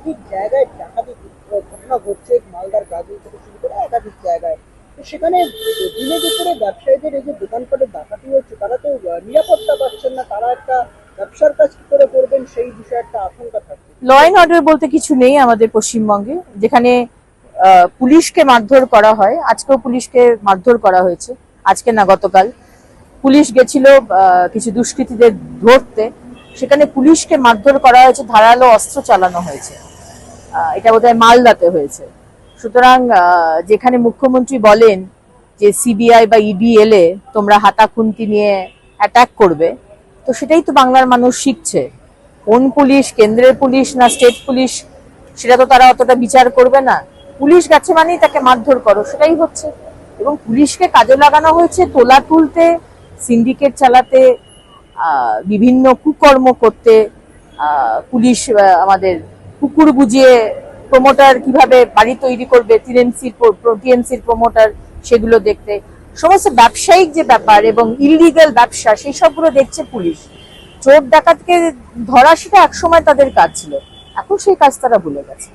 একাধিক জায়গায় ডাকাতি ঘটনা ঘটছে মালদার গাজল থেকে শুরু করে একাধিক জায়গায়। তো সেখানে দিনে দুপুরে ব্যবসায়ীদের এই যে দোকানপাটে ডাকাতি হচ্ছে, তারা তো নিরাপত্তা পাচ্ছেন না। তারা একটা ব্যবসার কাজ কি করে করবেন সেই বিষয়ে একটা আশঙ্কা থাকছে ল অ্যান্ড অর্ডার বলতে কিছু নেই আমাদের পশ্চিমবঙ্গে। যেখানে পুলিশকে মারধর করা হয়, আজকেও পুলিশকে মারধর করা হয়েছে। আজকে না গতকাল। পুলিশ গেছিল কিছু দুষ্কৃতীদের ধরতে। সেখানে পুলিশকে মারধর করা হয়েছে, ধারালো অস্ত্র চালানো হয়েছে। এটা বোধহয় মালদাতে হয়েছে। সুতরাং যেখানে মুখ্যমন্ত্রী বলেন যে সিবিআই বা ইডি এলে তোমরা হাতা খুন্তি নিয়ে অ্যাটাক করবে, তো সেটাই তো বাংলার মানুষ শিখছে। কোন পুলিশ, কেন্দ্রের পুলিশ না স্টেট পুলিশ, সেটা তো তারা অতটা বিচার করবে না। পুলিশ গেছে মানেই তাকে মারধর করো, সেটাই হচ্ছে। এবং পুলিশকে কাজে লাগানো হয়েছে তোলা তুলতে সিন্ডিকেট চালাতে বিভিন্ন কুকর্ম করতে পুলিশ আমাদের কুকুর বুঝিয়ে প্রমোটার কীভাবে বাড়ি তৈরি করবে টিএনসির টিএনসির প্রমোটার সেগুলো দেখতে। সমস্ত ব্যবসায়িক যে ব্যাপার এবং ইলিগাল ব্যবসা, সেই সবগুলো দেখছে পুলিশ। চোর ডাকাতকে ধরা সেটা একসময় তাদের কাজ ছিল। এখন সেই কাজ তারা ভুলে গেছে।